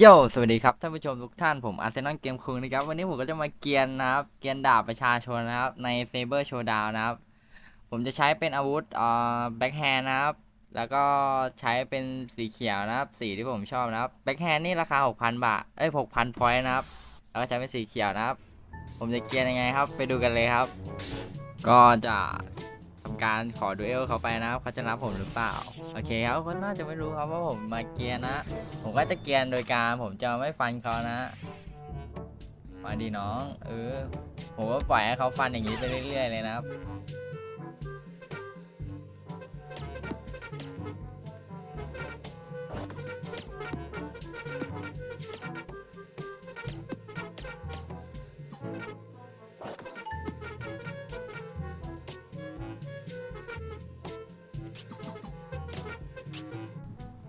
โยสวัสดีครับท่านผู้ชมทุกท่านผมอาร์เซนอลเกมคุงนะครับ วันนี้ผมก็จะมาเกียนนะครับ เกียนดาบประชาชนนะครับ ในเซเบอร์โชว์ดาวนะครับ ผมจะใช้เป็นอาวุธเอ่าแบ็คแฮนด์นะครับ แล้วก็ใช้เป็นสีเขียวนะครับ สีที่ผมชอบนะครับแบ็คแฮนด์นี่ราคา 6,000 บาท เอ้ย 6,000พอยต์นะครับ แล้วก็ใช้เป็นสีเขียวนะครับ ผมจะเกียนยังไงครับ ไปดูกันเลยครับ ก็จะ ทำการขอดูเอลเขาไปนะครับเขาจะรับผมหรือเปล่า โอเคครับเขาน่าจะไม่รู้ครับว่าผมมาเกียร์นะ ผมก็จะเกียร์โดยการผมจะไม่ฟันเขานะ มาดีน้อง เออ ผมก็ปล่อยให้เขาฟันอย่างนี้ไปเรื่อย ๆ เลยนะครับ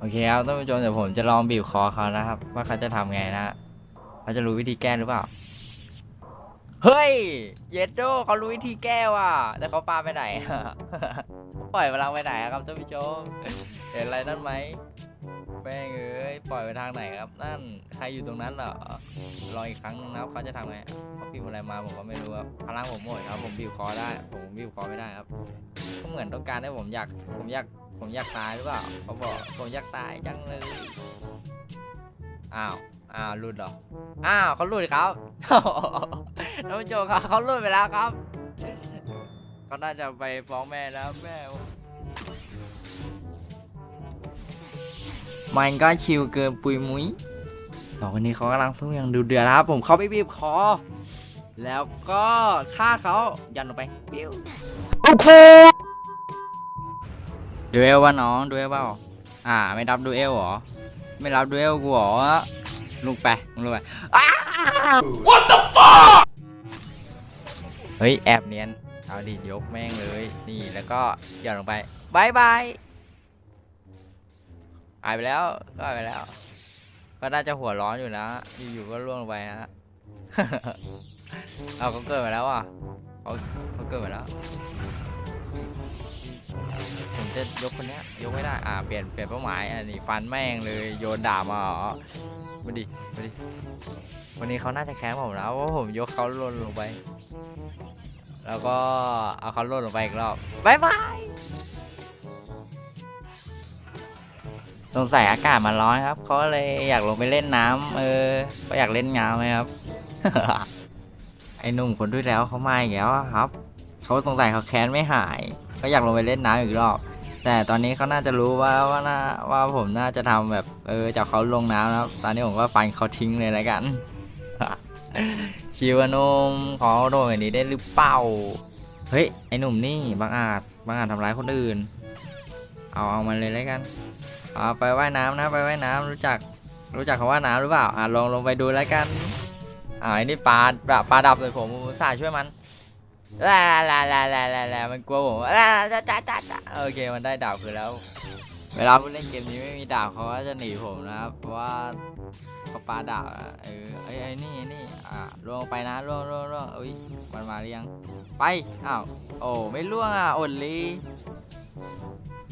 อเคครับท่านผู้ชมเดี๋ยวผมจะลองบีบคอเขานะครับ ว่าเขาจะทำไงนะเขาจะรู้วิธีแก้หรือเปล่า เฮ้ย เยดโดเขารู้วิธีแก้ว่ะแต่เขาปาไปไหน ปล่อยพลังไปไหนครับท่านผู้ชม เห็นอะไรนั่นไหมแป้งเอ้ยปล่อยไปทางไหนครับ นั่นใครอยู่ตรงนั้นเหรอลองอีกครั้งนึงนะครับเขาจะทำไงเขาพิมพ์อะไรมาผมก็ไม่รู้ครับพลังผมหมดครับผมบีบคอได้ ผมบีบคอไม่ได้ครับ ก็เหมือนต้องการให้ผมอยากผมอยาก ผมอยากตายหรือเปล่าเขาบอกผมอยากตายจังเลยอ้าวอ้าวหลุดเหรออ้าวเขาหลุดครับท่านผู้ชมครับเขาหลุดไปแล้วครับเขาน่าจะไปฟ้องแม่แล้วแม่มันก็ชิวเกินปุยมุ้ยสองคนนี้เขากำลังสู้อย่างดูเดือดนะครับ ผมเขาไปบีบคอ แล้วก็ฆ่าเขายันลงไปปิ้วโอเค ดูเอลวะน้องดูเอลเปล่าอ่า ไม่รับดูเอลเหรอ ไม่รับดูเอลกูเหรอลุกไปลุกไป What the fuck เฮ้ย แอบเนียน เอาดิยกแม่งเลย นี่แล้วก็หย่อนลงไปบายบายหายไปแล้วก็หายไปแล้ว ก็น่าจะหัวร้อนอยู่นะ อยู่ๆก็ล่วงลงไปฮะเอาเขาเกิดมาแล้วอะเขาเขาเกิดมาแล้ว จะยกคนนี้ยกไม่ได้อ่าเปลี่ยนเปลี่ยนเป้าหมายอันนี้ฟันแม่งเลยโยนดาบมาเหรอมาดิมาดิวันนี้เขาน่าจะแค้นผมนะเพราะผมยกเขาล่นลงไป แล้วก็เอาเขาล่นลงไปอีกรอบบายบายสงสัยอากาศมันร้อนครับเขาเลยอยากลงไปเล่นน้ำเออก็อยากเล่นน้ำไหมครับ ไอ้หนุ่มคนที่แล้วเขามาอีกแล้วครับเขาสงสัยเขาแค้นไม่หายเขาอยากลงไปเล่นน้ำอีกรอบ แต่ตอนนี้เขาน่าจะรู้ว่าว่าน่าว่าผมน่าจะทำแบบเออจับเขาลงน้ำนะตอนนี้ผมก็ฟันเขาทิ้งเลยแล้วกัน ชิวอะหนุ่มขอโดนแบบนี้ได้หรือเปล่า เฮ้ยไอ้หนุ่มนี่บางอาจบางอาจทำร้ายคนอื่น เอาเอามันเลยแล้วกันเอาไปว่ายน้ำนะไปว่ายน้ำรู้จักรู้จักคำว่าน้ำหรือเปล่าอะลองลงไปดูแล้วกันอ่าไอ้นี่ปลาปลาปลาดับเลยผมสาห์ช่วยมัน ลาลาลาลาลาลามันกลัวผมลาจ้าจ้าจ้าจ้าโอเคมันได้ดาบคือแล้ว เวลาผู้เล่นเกมนี้ไม่มีดาบเขาก็จะหนีผมนะครับเพราะว่าเขาปาดาบอะเออไอ้ไอ้นี่ไอ้นี่อะล่วงไปนะล่วงล่วงล่วงอุ้ยมันมาหรือยังไปอ้าวโอ้ไม่ล่วงอะอดลี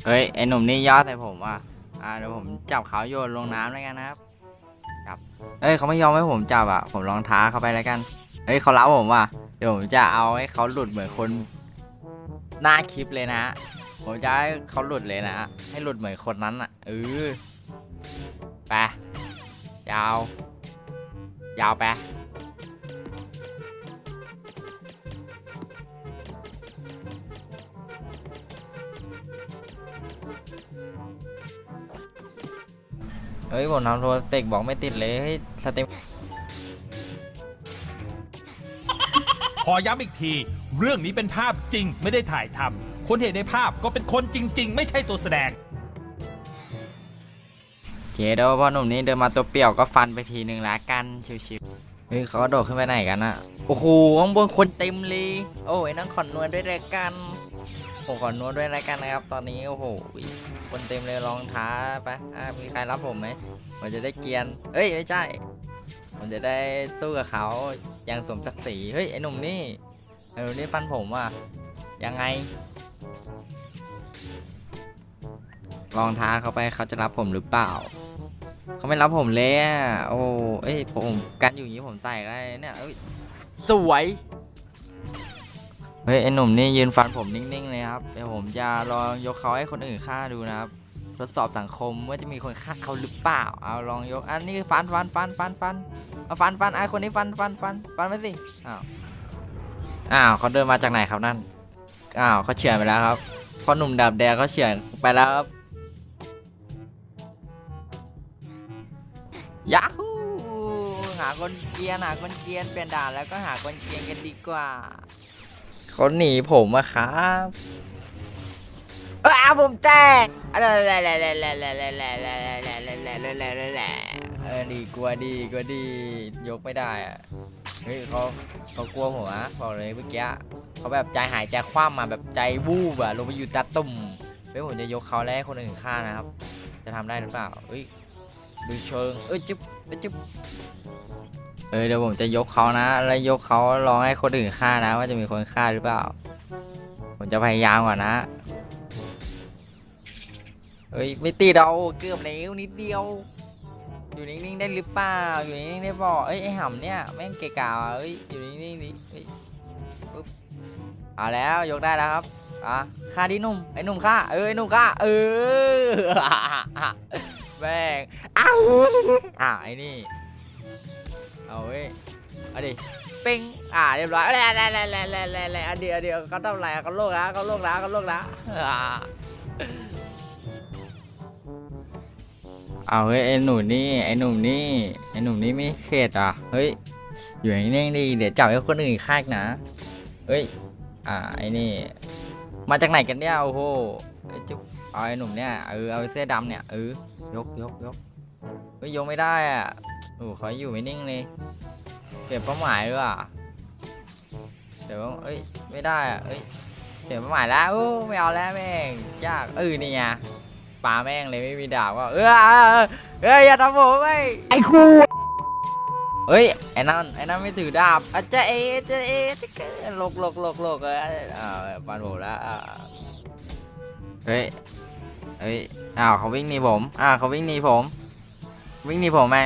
เฮ้ยไอ้หนุ่มนี่ย่อใส่ผมอะอ่าเดี๋ยวผมจับเขาโยนลงน้ำแล้วกันนะครับจับเอ้ยเขาไม่ยอมให้ผมจับอะผมลองท้าเขาไปแล้วกันเฮ้ยเขาเล้าผมว่ะ ดี๋ยวผมจะเอาให้เขาหลุดเหมือนคนหน้าคลิปเลยนะ ผมจะให้เขาหลุดเลยนะ ให้หลุดเหมือนคนนั้นอะเออไปยาว ยาวไปเฮ้ยผมทำโทรเตกบอกไม่ติดเลยเฮ้ยสเต็ม ขอย้ำอีกที เรื่องนี้เป็นภาพจริงไม่ได้ถ่ายทำคนเห็นในภาพก็เป็นคนจริง ๆ ไม่ใช่ตัวแสดงเคเดยวพ่อหนุ่มนี้เดินมาตัวเปรี่ยวก็ฟันไปทีหนึ่งละกันชิวๆเฮ้ยเขากระโดดขึ้นไปไหนกันอะโอ้โหข้างบนคนเต็มเลยโอ้ยนั่งขอนนวดด้วยรายกันผมขอนวดด้วยรายกันนะครับ ตอนนี้โอ้โหคนเต็มเลยลองท้าไปอะมีใครรับผมไหมผมจะได้เกียนเอ้ยไม่ใช่ผมจะได้สู้กับเขา อย่างสมศักดิ์ศรีเฮ้ยไอ้หนุ่มนี่ไอ้หนุ่มนี่ฟันผมว่ะยังไง ลองท้าเขาไปเขาจะรับผมหรือเปล่าเขาไม่รับผมเลยอะโอ้เอ้ยผมกันอยู่อย่างนี้ผมแตกได้เนี่ยเอ้ยสวยเฮ้ยไอหนุ่มนี่ยืนฟันผมนิ่งๆเลยครับเดี๋ยวผมจะลองยกเขาให้คนอื่นฆ่าดูนะครับทดสอบสังคมว่าจะมีคนฆ่าเขาหรือเปล่า เอาลองยกอันนี้ฟันฟันฟันฟันฟัน เอาฟันฟันไอคนนี้ฟันฟันฟันฟันไปสิอ้าวอ้าวเขาเดินมาจากไหนครับนั่นอ้าวเขาเฉือนไปแล้วครับพอหนุ่มดาบแดงเขาเฉือนไปแล้วครับยาฮูหาคนเกียนหาคนเกียนเปลี่ยนด่านแล้วก็หาคนเกียนกันดีกว่าเขาหนีผมอะครับเอ้าผมแตกอะไรเออดีกลัวดีกลัวดียกไม่ได้อะเฮ้ยเขาเขากลัวผมอะบอกเลยเมื่อกี้เขาแบบใจหายใจคว่ำมาแบบใจวูบอะลงไปอยู่ตาตุ่มเฮ้ยผมจะยกเขาแล้วคนอื่นฆ่านะครับ จะทำได้หรือเปล่าเอ้ยดูเชิงเอ้ยจุ๊บเอ้ยจุ๊บเออเดี๋ยวผมจะยกเขานะ แล้วยกเขาลองให้คนอื่นฆ่านะ ว่าจะมีคนฆ่าหรือเปล่า ผมจะพยายามก่อนนะเฮ้ยไม่ตีเราเกือบแล้วนิดเดียว อยู่นิ่งๆได้หรือเปล่า อยู่นิ่งๆได้บอกเอ้ยไอห่ำเนี่ยแม่งเกะกะว่ะเอ้ยอยู่นิ่งๆดิเอ้ยปึ๊บเอาแล้วยกได้แล้วครับอะฆ่าดิหนุ่มไอ้หนุ่มฆ่าเออไอ้หนุ่มฆ่าเออแม่งอ้าวอะไอ้นี่เอาเว้ยเอาดิเป้งอ่าเรียบร้อยแล้วแล้วแล้วแล้วแล้วแล้วอันเดียวอันเดียวเขาทำอะไรเขาโลกแล้วเขาโลกแล้วเขาโลกแล้ว เอาเฮ้ยไอ้หนุ่มนี่ไอ้หนุ่มนี่ไอ้หนุ่มนี่ไม่เข็ดอะเฮ้ยอยู่นิ่งๆดิเดี๋ยวจับให้คนอื่นฆ่ากนะเฮ้ยอ่าไอ้นี่ มาจากไหนกันเนี่ยโอ้โหเอ้จุ๊บเอาไอ้หนุ่มเนี่ยเออเอาเสื้อดำเนี่ยเออยกยกยกเฮ้ยยกไม่ได้อะโอ้เขาอยู่ไม่นิ่งเลยเปลี่ยนเป้าหมายด้วยอะเดี๋ยวเอ้ยไม่ได้อะเอ้ยเปลี่ยนเป้าหมายแล้วโอ้ไม่เอาแล้วแม่งยากเออนี่ไง ปลาแม่งเลยไม่มีดาบก็เออเออเออเฮ้ยอย่าทำผมไอ้ไอ้คูเฮ้ยไอ้นั่นไอ้นั่นไม่ถือดาบอาจจะเอจะเอจะเกินหลกหลกหลกหลกเอออ้าวปันผมแล้วอ่าเฮ้ยเฮ้ยอ้าวเขาวิ่งหนีผมอ้าวเขาวิ่งหนีผม วิ่งหนีผมไหม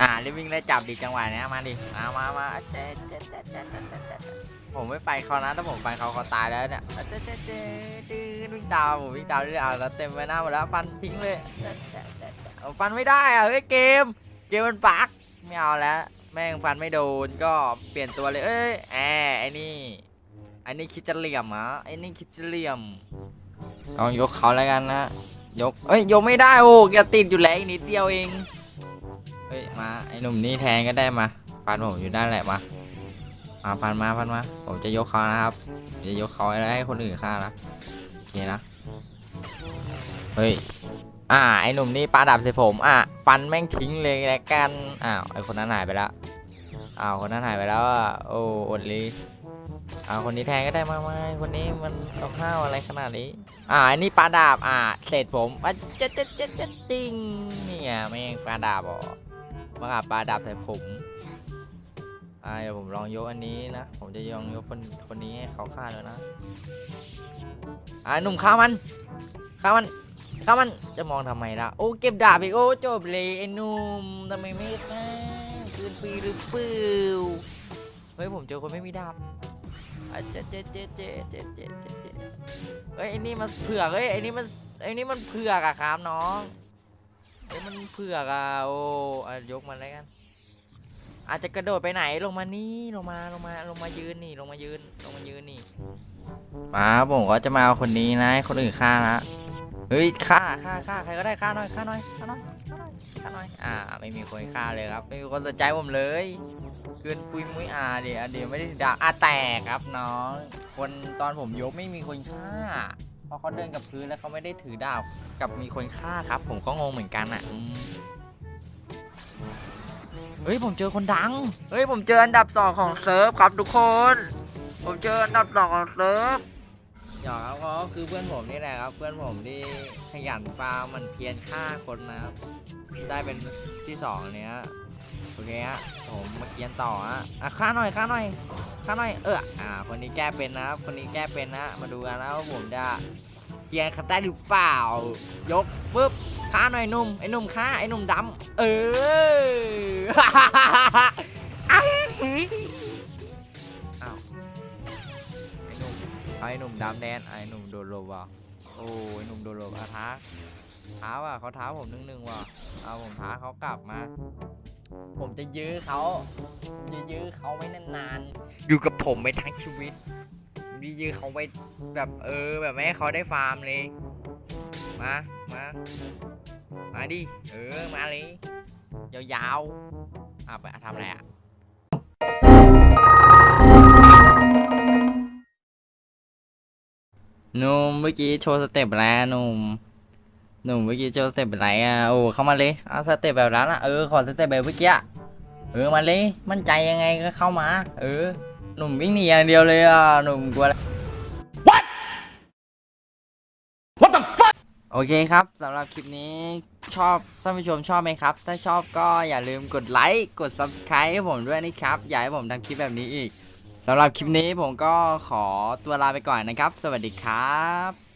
อ่ารีบวิ่งไล่จับดิจังหวะเนี้ยมาดิมามามาเจ๊เจ๊เจ๊เจ๊เจ๊เจ๊เจ๊ ผมไม่ไปเขานะถ้าผมไปเขาเขาตายแล้วเนี่ยเจ๊เจ๊เจ๊วิ่งตามผมวิ่งตามด้วยอะแล้วเต็มไปหน้าหมดแล้วฟันทิ้งเลยเอาฟันไม่ได้อะเฮ้ยเกม เกมมันปักไม่เอาแล้ว แม่งฟันไม่โดนก็เปลี่ยนตัวเลยเอ้ยแอไอ้นี่ไอ้นี่คิดจะเหลี่ยมเหรอไอ้นี่คิดจะเหลี่ยมลองยกเขาแล้วกันนะยกเอ้ยยกไม่ได้โอ้แกติดอยู่แล้วอีกนิดเดียวเองเฮ้ยมาไอ้หนุ่มนี่แทนก็ได้มาฟันผมอยู่ด้านแหละมา มาฟันมาฟันมาผมจะยกเขานะครับจะยกเขาแล้วให้คนอื่นฆ่านะโอเคนะเฮ้ยอ่าไอ้หนุ่มนี่ปาดับใส่ผมอะฟันแม่งทิ้งเลยแล้วกันอ้าวไอ้คนนั้นหายไปแล้วอ้าวคนนั้นหายไปแล้วอะโอ้อดเลยอ้าวคนนี้แทนก็ได้มาไหมคนนี้มันเอาข้าวอะไรขนาดนี้อ่าไอันนี้ปลาดาบอ่าเสร็จผมอะเจ๊ดเจ๊ดเจ๊ดเจ๊ดติงเนี่ยแม่งปลาดาบอ๋อมากับปลาดับใส่ผม อ่าเดี๋ยวผมลองยกอันนี้นะ ผมจะลองยกคนคนนี้ให้เขาฆ่าแล้วนะ อ่าหนุ่มฆ่ามันฆ่ามันฆ่ามันจะมองทำไมล่ะ โอ้เก็บดาบอีกโอ้จบเลยไอ้หนุ่มทำไมไม่ฆ่าคืนปีหรือเปล่าเฮ้ยผมเจอคนไม่มีดาบเจ๊เจ๊เจ๊เจ๊เจ๊เจ๊เจ๊เฮ้ยไอ้นี่มันเผือกเฮ้ยไอ้นี่มันไอ้นี่มันเผือกอะครับน้องไอ้มันเผือกอะโอ้ยกมันอะไรกัน อาจจะกระโดดไปไหนลงมานี่ลงมาลงมาลงมายืนนี่ลงมายืนลงมายืนนี่มาผมก็จะมาเอาคนนี้นะคนอื่นฆ่านะเฮ้ยฆ่าฆ่าฆ่าใครก็ได้ฆ่าหน่อยฆ่าหน่อยฆ่าหน่อยฆ่าหน่อยฆ่าหน่อยอ่าไม่มีคนฆ่าเลยครับไม่มีคนสนใจผมเลยเกินปุยมุ้ยอาเดี๋ยวเดี๋ยวไม่ได้ด่าอะแตกครับน้อง คนตอนผมยกไม่มีคนฆ่าเพราะเขาเดินกับพื้นแล้วเขาไม่ได้ถือดาบกับมีคนฆ่าครับ ผมก็งงเหมือนกันอะ เฮ้ยผมเจอคนดัง เฮ้ยผมเจออันดับสองของเซิร์ฟครับทุกคน ผมเจออันดับสองของเซิร์ฟหยอกครับก็คือเพื่อนผมนี่แหละครับเพื่อนผมที่ขยันฟาร์มมันเพียรฆ่าคนนะครับได้เป็นที่สองเนี้ยโอเคฮะผมมาเกียนต่อฮะอะฆ่าหน่อยฆ่าหน่อยฆ่าหน่อยเอออ่าคนนี้แก้เป็นนะครับคนนี้แก้เป็นนะมาดูกันนะว่าผมจะเกียร์ขับได้หรือเปล่ายกปุ๊บ ฆ่าหน่อยหนุ่มไอ้หนุ่มฆ่าไอ้หนุ่มดำเอออ้าวอ้ไอ้หนุ่มไอ้หนุ่มดำแดนไอ้หนุ่มโดนลบว่ะโอ้ไอ้หนุ่มโดนลบอาท้าท้าว่ะเขาท้าผมนึ่งนึ่งว่ะเอาผมท้าเขากลับมา ผมจะยื้อเขาจะยื้อเขาไว้นานๆอยู่กับผมไปทั้งชีวิตยื้อเขาไว้แบบเออแบบไม่ให้เขาได้ฟาร์มเลยมา มา มาดิ เออ มาเลย ยาวๆอะไปทำอะไรอะหนุ่มเมื่อกี้โชว์สเต็ปแล้วหนุ่มหนุ่มเมื่อกี้โชว์สเต็ปอะไรอะโอ้เข้ามาเลยเอาสเต็ปแบบนั้นอะเออขอสเต็ปแบบเมื่อกี้อะเออมาเลยมั่นใจยังไงก็เข้ามา เออหนุ่มวิ่งหนีอย่างเดียวเลยอะหนุ่มกลัว โอเคครับสำหรับคลิปนี้ชอบท่านผู้ชมชอบไหมครับ ถ้าชอบก็อย่าลืมกดไลค์กด Subscribe ให้ผมด้วยนะครับ อยากให้ผมทำคลิปแบบนี้อีกสำหรับคลิปนี้ผมก็ขอตัวลาไปก่อนนะครับ สวัสดีครับ